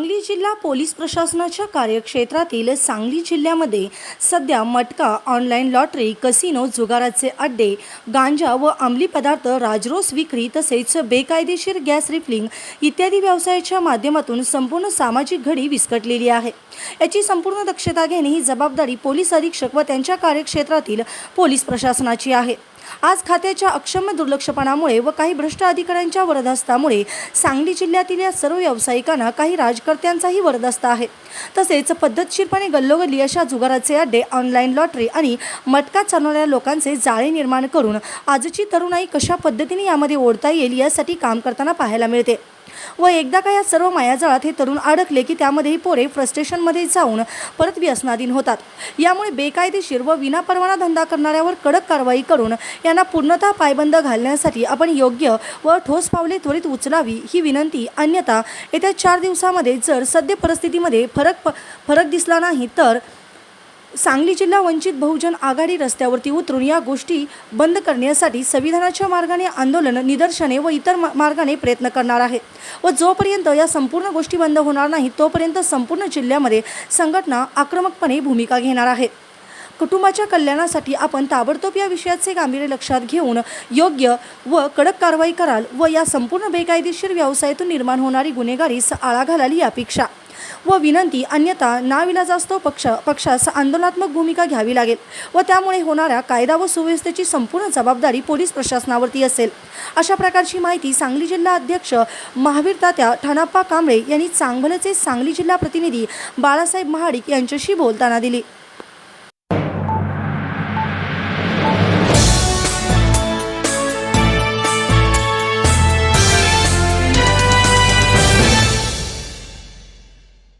सांगली जिल्हा पोलीस प्रशासनाच्या कार्यक्षेत्रातील सांगली जिल्ह्यामध्ये सध्या मटका ऑनलाईन लॉटरी कसिनो जुगाराचे अड्डे गांजा व अंमली पदार्थ राजरोस विक्री तसेच बेकायदेशीर गॅस रिफिलिंग इत्यादी व्यवसायाच्या माध्यमातून संपूर्ण सामाजिक घडी विस्कटलेली आहे. याची संपूर्ण दक्षता घेणे ही जबाबदारी पोलीस अधीक्षक व त्यांच्या कार्यक्षेत्रातील पोलीस प्रशासनाची आहे. आज खात्याच्या अक्षम्य दुर्लक्षपणामुळे व काही भ्रष्ट अधिकाऱ्यांच्या वरदहस्तामुळे सांगली जिल्ह्यातील या सर्व व्यावसायिकांना काही राजकर्त्यांचाही वरदहस्त आहे. तसेच पद्धतशीरपणे गल्लोगल्ली अशा जुगाराचे अड्डे ऑनलाईन लॉटरी आणि मटका चालवणाऱ्या लोकांचे जाळे निर्माण करून आजची तरुणाई कशा पद्धतीने यामध्ये ओढता येईल यासाठी काम करताना पाहायला मिळते. व एकदा का या सर्व मायाजाळात हे तरुण अडकले की त्यामध्ये ही पोरे फ्रस्ट्रेशनमध्ये जाऊन परत व्यसनाधीन होतात. यामुळे बेकायदेशीर व विनापरवाना धंदा करणाऱ्यावर कडक कारवाई करून यांना पूर्णतः पायबंद घालण्यासाठी आपण योग्य व ठोस पावले त्वरित उचलावी ही विनंती. अन्यथा येत्या चार दिवसामध्ये जर सद्य परिस्थितीमध्ये फरक प फरक दिसला नाही तर सांगली जिल्हा वंचित बहुजन आघाडी रस्त्यावरती उतरून या गोष्टी बंद करण्यासाठी संविधानाच्या मार्गाने आंदोलन निदर्शने व इतर मार्गाने प्रयत्न करणार आहे व जोपर्यंत या संपूर्ण गोष्टी बंद होणार नाही तोपर्यंत संपूर्ण जिल्ह्यामध्ये संघटना आक्रमकपणे भूमिका घेणार आहे कुटुंबाच्या कल्याणासाठी आपण ताबडतोब या विषयाचे गांभीर्य लक्षात घेऊन योग्य व कडक कारवाई कराल व या संपूर्ण बेकायदेशीर व्यवसायातून निर्माण होणारी गुन्हेगारीस आळा घालाल ही अपेक्षा. व विनंती अन्यथा नाविलाजास्तव पक्ष पक्षास आंदोलनात्मक भूमिका घ्यावी लागेल व त्यामुळे होणाऱ्या कायदा व सुव्यवस्थेची संपूर्ण जबाबदारी पोलीस प्रशासनावरती असेल. अशा प्रकारची माहिती सांगली जिल्हा अध्यक्ष महावीर तात्या ठाणाप्पा कांबळे यांनी चांगभलचे सांगली जिल्हा प्रतिनिधी बाळासाहेब महाडिक यांच्याशी बोलताना दिली.